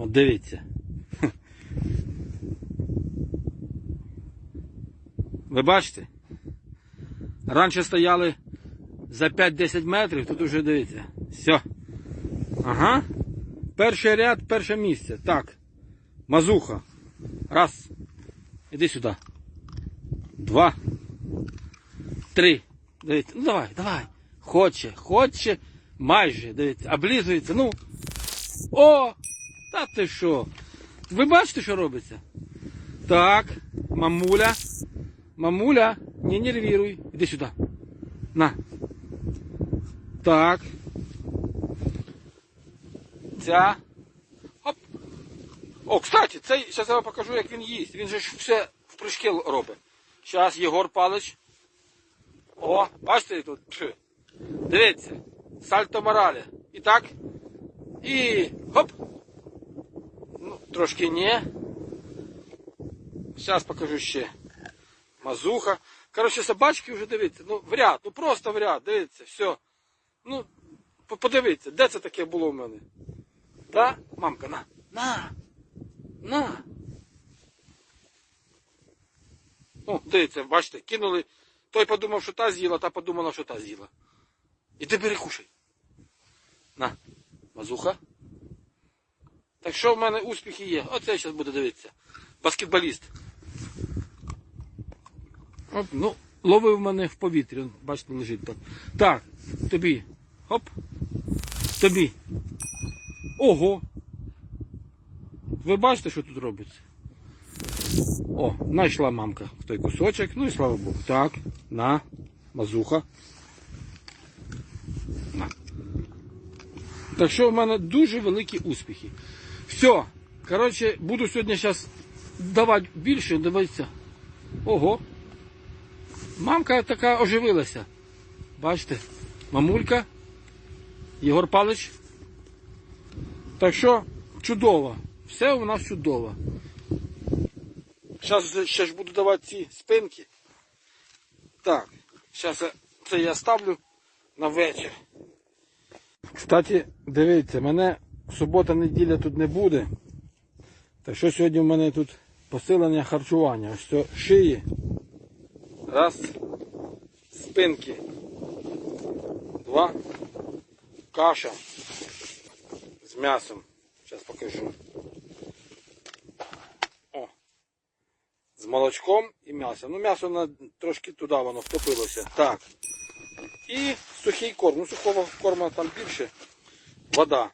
От дивіться. Ви бачите? Раніше стояли за 5-10 метрів, тут уже дивіться. Все. Ага. Перший ряд, перше місце. Так. Мазуха. Раз. Іди сюди. Два. Три. Дивіться. Ну давай, давай. Хоче, хоче. Майже. Дивіться. Облизується. Ну. О! Та ти що? Ви бачите, що робиться? Так, мамуля. Мамуля, не нервируй. Іди сюди. На. Так. Ця. Оп. О, кстати, цей, зараз я вам покажу, як він їсть. Він же ж все в прыжки робить. Зараз Єгор Палич. О, бачите тут? Дивіться. Сальто моралі. І так. І хоп. Ну, трошки не. Зараз покажу ще. Мазуха. Коротше, собачки вже дивіться. Ну, в ряд, ну просто в ряд, дивіться, все. Ну, подивіться, де це таке було в мене? Да? Мамка, на. На. На. О, дивіться, бачите, кинули. Той подумав, що та з'їла, та подумала, що та з'їла. Іди бери кушай. На. Мазуха. Так що в мене успіхи є? Оце зараз буде дивитися. Баскетболіст. От, ну, ловив мене в повітрі, бачите, лежить там. Так, тобі. Хоп. Тобі. Ого. Ви бачите, що тут робиться? О, знайшла мамка в той кусочок. Ну і слава Богу. Так, на, мазуха. На. Так що в мене дуже великі успіхи. Все. Коротше, буду сьогодні зараз давати більше, дивіться. Ого. Мамка така оживилася. Бачите, мамулька, Єгор Палич. Так що чудово. Все у нас чудово. Зараз ще ж буду давати ці спинки. Так, зараз це я ставлю на вечір. Кстати, дивіться, мене субота-неділя тут не буде. Так що сьогодні в мене тут посилення харчування. Ось це шиї. Раз. Спинки. Два. Каша. З м'ясом. Зараз покажу. О. З молочком і м'ясом. Ну, м'ясо на, трошки туди воно втопилося. Так. І сухий корм. Ну, сухого корма там більше. Вода.